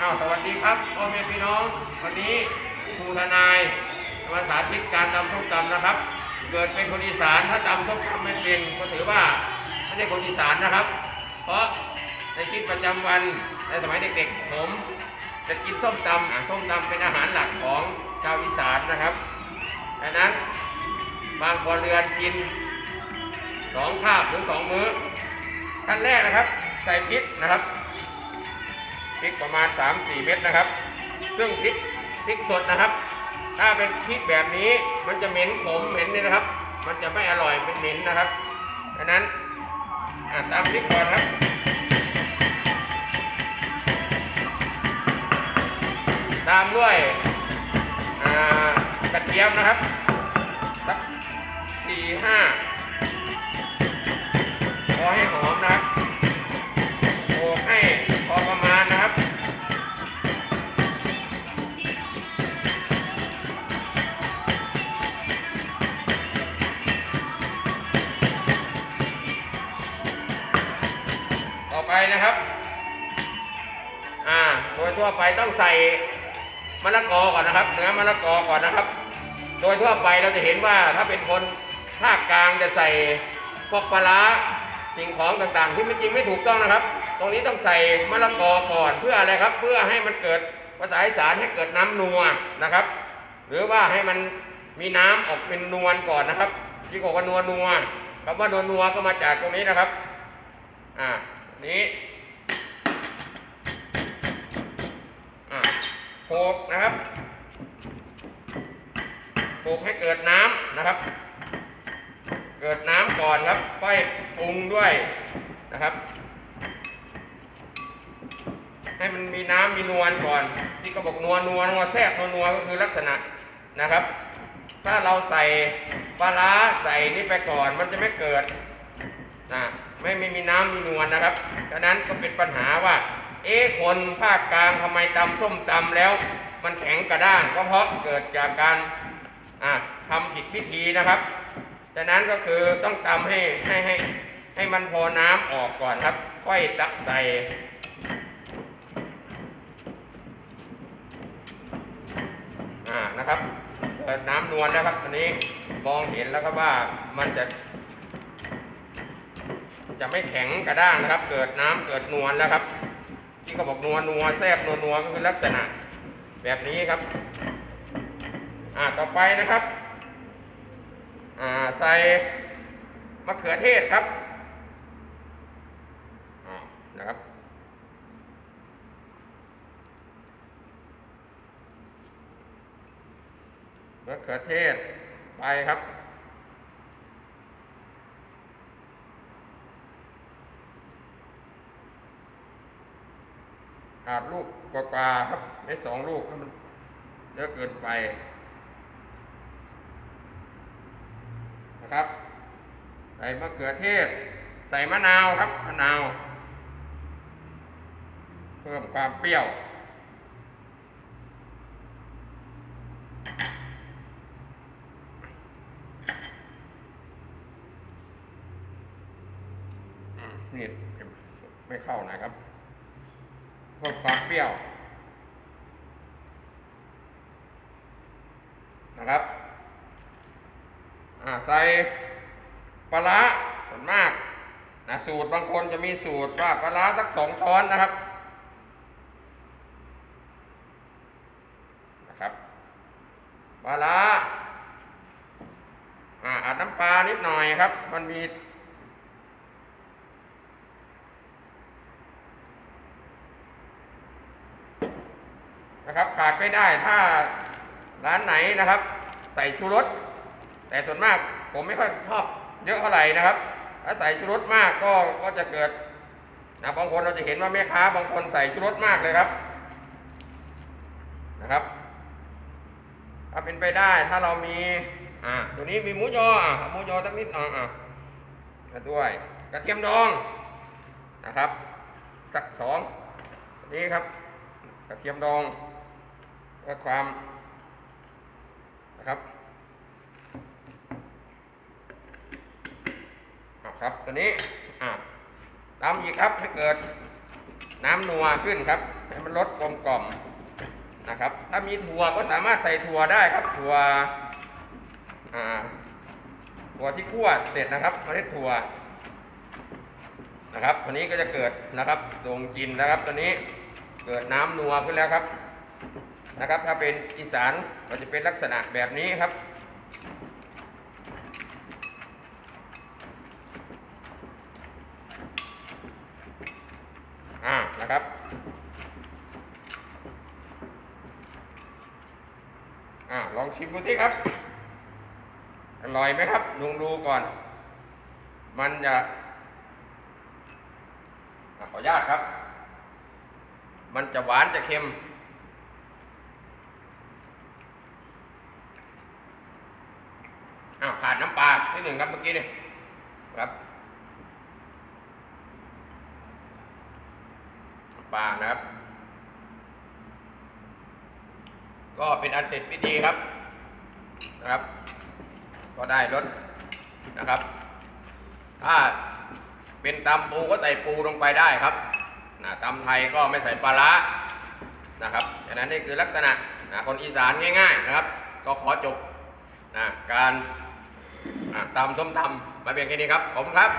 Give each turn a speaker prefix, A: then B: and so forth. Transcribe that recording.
A: อ้าวสวัสดีครับพ่อแม่พี่น้อง วันนี้ครูทนายมาสาธิตการตำส้มตำนะครับ เกิดเป็นคนอีสานถ้าตำส้มตำไม่เป็นก็ถือว่าไม่ใช่คนอีสานนะครับ เพราะในชีวิตประจำวันในสมัยเด็กๆ ผมจะกินส้มตำอะส้มตำเป็นอาหารหลักของชาวอีสานนะครับดังนั้นบางครัวเรือนกินสองคาบหรือสองมื้อขั้นแรกนะครับ ใส่พริกนะครับ พริกประมาณ 3-4 เม็ดนะครับ ซึ่งพริกพริกสดนะครับ ถ้าเป็นพริกแบบนี้มันจะเหม็นขมเหม็นนี่นะครับ มันจะไม่อร่อยเป็นเหม็นนะครับดังนั้นตามพริกก่อนครับตามด้วยกระเทียมนะครับสักสี่ห้าพอให้หอมนะครับ ไปนะครับ อ่า โดยทั่วไปต้องใส่มะละกอก่อนนะครับ เนื้อมะละกอก่อนนะครับ โดยทั่วไปเราจะเห็นว่าถ้าเป็นคนภาคกลางจะใส่พวกปลาร้าสิ่งของต่างๆ ที่ไม่จริงไม่ถูกต้องนะครับ ตรงนี้ต้องใส่มะละกอก่อนเพื่ออะไรครับ เพื่อให้มันเกิดภาษาอีสานให้เกิดน้ำนัวนะครับ หรือว่าให้มันมีน้ำออกเป็นนวลก่อนนะครับที่บอกว่านัวนัวคำว่านัวนัวก็มาจากตรงนี้นะครับ อ่า นี้อ่โขกนะครับโขกให้เกิดน้ำนะครับ เกิดน้ำก่อนครับค่อยปรุงด้วยนะครับ ให้มันมีน้ำมีนวลก่อน ที่เขาบอกนัวนัวนัวแซ่บนัวนัวก็คือลักษณะนะครับ ถ้าเราใส่ปลาร้าใส่นี่ไปก่อนมันจะไม่เกิด นะไม่ไม่มีน้ำมีนวลนะครับดังนั้นก็เป็นปัญหาว่า เอ๊คนภาคกลางทำไมตำส้มตำแล้ว มันแข็งกระด้างก็เพราะเกิดจากการอ่าทำผิดพิธีนะครับดังนั้นก็คือต้องตำให้ให้ให้ให้มันพอน้ำออกก่อนครับ ค่อยตักใส่อ่านะครับเกิดน้ำนวลแล้วครับตอนนี้มองเห็นแล้วครับว่ามันจะ จะไม่แข็งกระด้างนะครับ เกิดน้ำเกิดนวลแล้วครับ ที่เขาบอกนัวนัวแซบนัวนัวก็คือลักษณะ แบบนี้ครับ อ่าต่อไปนะครับ อ่าใส่มะเขือเทศครับอ่านะครับมะเขือเทศไปครับ ขาดลูกกว่าๆครับไม่สองลูกมันเยอะเกินไปนะครับใส่มะเขือเทศ ใส่มะนาวครับมะนาว เพิ่มความเปรี้ยวอืมนี่ไม่เข้านะครับ เพิ่มความเปรี้ยวนะครับอ่าใส่ปลาร้าส่วนมากนะสูตรบางคนจะมีสูตรว่าปลาร้าสักสองช้อนนะครับนะครับปลาร้าอ่าอาจน้ำปลานิดหน่อยครับ มันมี นะครับขาดไม่ได้ถ้าร้านไหนนะครับ ใส่ชูรสแต่ส่วนมากผมไม่ค่อยชอบเยอะเท่าไหร่นะครับถ้าใส่ชูรสมากก็ก็จะเกิดนะบางคนเราจะเห็นว่าแม่ค้า บางคนใส่ชูรสมากเลยครับนะครับ ถ้าเป็นไปได้ถ้าเรามีอ่าตัวนี้มีหมูยออะเอาหมูยอสักนิดอ่าอะมาด้วยกระเทียมดองนะครับสักสองนี่ครับกระเทียมดอง เพื่อความนะครับอะครับตัวนี้อะตามอีกครับให้เกิดน้ำนัวขึ้นครับให้มันลดกลมกล่อมนะครับ ถ้ามีถั่วก็สามารถใส่ถั่วได้ครับถั่วอ่าถั่วที่คั่วเสร็จนะครับเมล็ดถั่วนะครับวันนี้ก็จะเกิดนะครับดงกินนะครับตอนนี้เกิดน้ำนัวขึ้นแล้วครับ นะครับ ถ้าเป็นอีสานก็จะเป็นลักษณะแบบนี้ครับ อ่า นะครับอ่าลองชิมดูสิครับ อร่อยไหมครับลองดูก่อน มันจะขออนุญาตครับ มันจะหวานจะเค็ม อ้าว ขาด นิดหนึ่งครับเมื่อกี้นี่ครับปลานะครับ ก็เป็นอันเสร็จพิธีครับนะครับ ก็ได้รสนะครับ ถ้าเป็นตำปูก็ใส่ปูลงไปได้ครับนะตำไทยก็ไม่ใส่ปลาร้านะครับอันนั้นนี่คือลักษณะนะคนอีสานง่าย ๆ นะครับ ก็ขอจบนะการ อะตำส้มตำมาเพียงแค่นี้ครับผมครับ